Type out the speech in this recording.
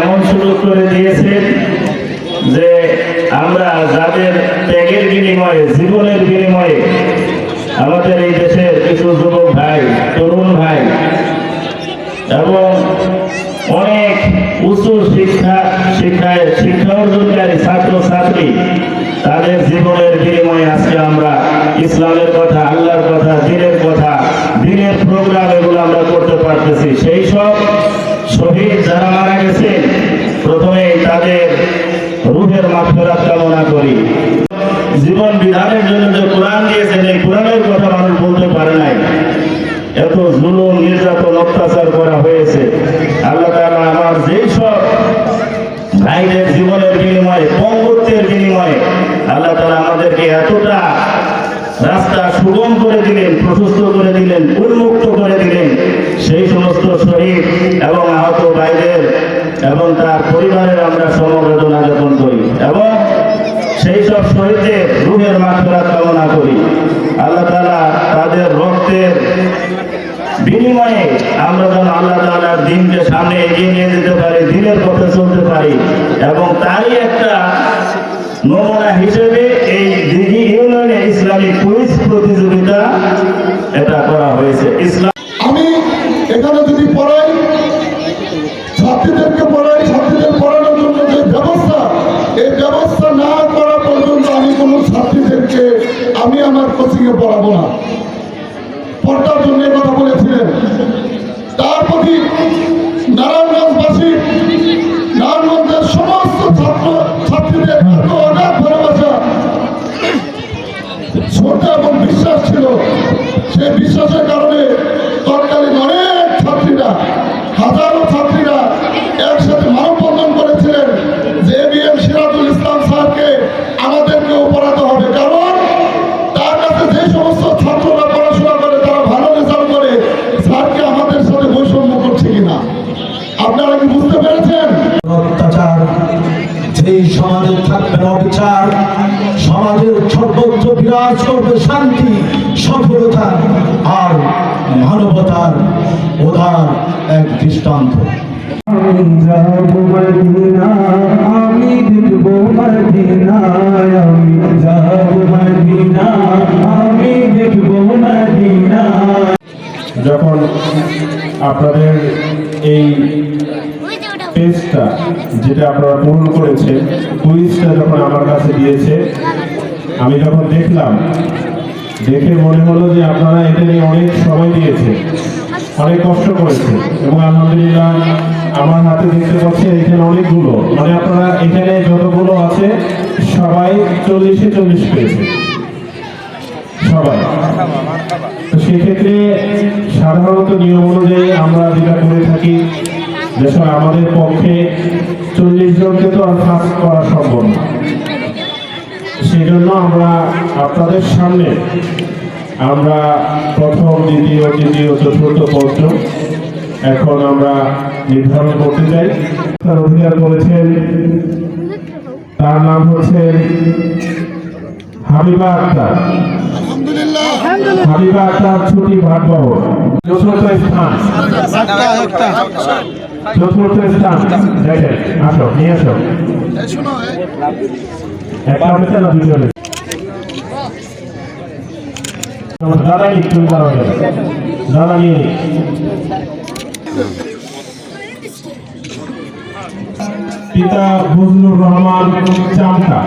এমন সুযোগ করে দিয়েছেন যে আমরা যাদের ত্যাগের বিনিময়ে, জীবনের বিনিময়ে আমাদের এই দেশের কিছু যুবক ভাই, তরুণ ভাই এবং অনেক উচ্চ শিক্ষা, শিক্ষায়, শিক্ষা অর্জনকারী ছাত্র ছাত্রী তাদের জীবনের বিনিময়ে আজকে আমরা ইসলামের কথা, আল্লাহর কথা, দিনের কথা, দিনের প্রোগ্রাম এগুলো আমরা করতে পারতেছি। সেই সব রুহের কামনা করি। জীবন বিধানের জন্য যে কোরআন দিয়েছেন, এই কোরআনের কথা মানুষ বলতে পারে নাই। এত জুলুম, নির্যাতন, অত্যাচার করা হয়েছে। আল্লাহ তাআলা আমার যেই সব ভাইদের জীবনের বিনিময়ে, পঙ্গত্বের বিনিময়ে আল্লাহ তাআলা আমাদেরকে এতটা রাস্তা সুগম করে দিলেন, প্রশস্ত করে দিলেন উন্মুক্ত করে দিলেন সেই সমস্ত শহীদ এবং আহত ভাইদের এবং তার পরিবারের আমরা সমবেদনা জ্ঞাপন করি এবং সেই সব শহীদদের রুহের মাত্রা কামনা করি আল্লাহ তাআলা তাদের রক্তের বিনিময়ে আমরা যেন আল্লাহ তাআলার দিনকে সামনে এগিয়ে নিয়ে যেতে পারি, দিনের পথে চলতে পারি এবং তারই একটা নমুনা হিসেবে এই দিঘি ইউনিয়নে ইসলামী কুইজ প্রতিযোগিতা এটা করা হয়েছে। ইসলাম আমি এখানে যদি পড়াই আমার কোচিংয়ে পড়াবো না। বলেছিলেন তার প্রতি নারায়ণগঞ্জবাসী, নারায়ণগঞ্জের সমস্ত ছাত্র, ছাত্রীদের এত অগাধ ভালোবাসা, শ্রদ্ধা এবং বিশ্বাস ছিল। সেই বিশ্বাসের কারণে থাকবে না অবিচার। সমাজের সর্বোচ্চ বিরাজ করবে শান্তি সফলতা আর মানবতার উদার এক দৃষ্টান্ত। আমি দেখব মদিনা আমি যাব মদিনা আমি দেখব মদিনা যখন আপনাদের এই টেস্টটা যেটা আপনারা পূরণ করেছেন, কুইজটা যখন আমার কাছে দিয়েছে, আমি যখন দেখলাম, দেখে মনে হলো যে আপনারা এটা নিয়ে অনেক সময় দিয়েছে অনেক কষ্ট করেছে এবং আলহামদুলিল্লাহ আমার হাতে দেখতে পাচ্ছি এখানে অনেকগুলো মানে আপনারা এখানে যতগুলো আছে, সবাই চল্লিশে চল্লিশ পেয়েছে। সবাই। তো সেক্ষেত্রে সাধারণত নিয়ম অনুযায়ী আমরা যেটা করে থাকি যে সময় আমাদের পক্ষে চল্লিশ জনকে তো আর ফাঁস করা সম্ভব না। সেই জন্য আমরা আপনাদের সামনে আমরা প্রথম দ্বিতীয় তৃতীয় চতুর্থ পঞ্চম এখন আমরা নির্ধারণ করতে চাই। তার অধিকার করেছেন তার নাম হচ্ছে হাবিবা আক্তার। হাবিবা আক্তার ছুটি ভাটবহ চতুর্থ স্থান। চতুর্থ স্থান। দেখেন আসো, নিয়ে আসো। একটা হচ্ছে না দুজনে দাদা নিক তুমি দাঁড়াও দাদা পিতা ফজলুর রহমান চামকা